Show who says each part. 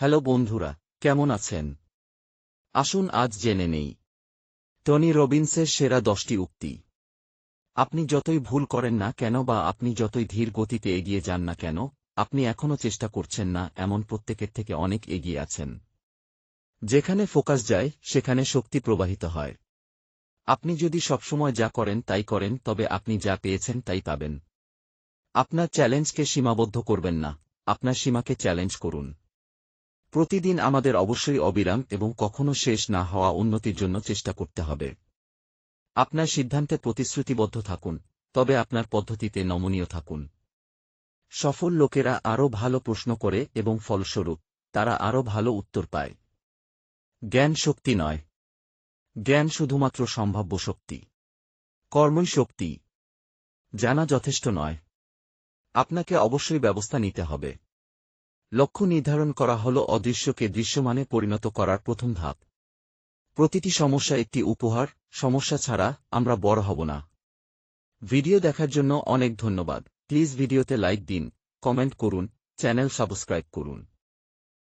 Speaker 1: Hello বন্ধুরা, কেমন আছেন? আসুন আজ জেনে নেই। টনি রবিন্সের সেরা দশটি উক্তি। আপনি যতই ভুল করেন না কেন বা আপনি যতই ধীর গতিতে এগিয়ে যান না কেন, আপনি এখনও চেষ্টা করছেন না এমন প্রত্যেকের থেকে অনেক এগিয়ে আছেন। যেখানে ফোকাস যায়, সেখানে শক্তি প্রবাহিত হয়। আপনি যদি সবসময় যা করেন তাই করেন, তবে আপনি যা পেয়েছেন তাই পাবেন। আপনার চ্যালেঞ্জকে সীমাবদ্ধ করবেন না। আপনার সীমাকে চ্যালেঞ্জ করুন। প্রতিদিন আমাদের অবশ্যই অবিরাম এবং কখনো শেষ না হওয়া উন্নতির জন্য চেষ্টা করতে হবে। আপনার সিদ্ধান্তে প্রতিশ্রুতিবদ্ধ থাকুন, তবে আপনার পদ্ধতিতে নমনীয় থাকুন। সফল লোকেরা আরও ভালো প্রশ্ন করে এবং ফলস্বরূপ, তারা আরও ভালো উত্তর পায়। জ্ঞান শক্তি নয়। জ্ঞান শুধুমাত্র সম্ভাব্য শক্তি। কর্মই শক্তি। জানা যথেষ্ট নয়। আপনাকে অবশ্যই ব্যবস্থা নিতে হবে। লক্ষ্য নির্ধারণ করা হল অদৃশ্যকে দৃশ্যমানে পরিণত করার প্রথম ধাপ। প্রতিটি সমস্যা একটি উপহার, সমস্যা ছাড়া আমরা বড় হব না। ভিডিও দেখার জন্য অনেক ধন্যবাদ। প্লিজ ভিডিওতে লাইক দিন, কমেন্ট করুন, চ্যানেল সাবস্ক্রাইব করুন।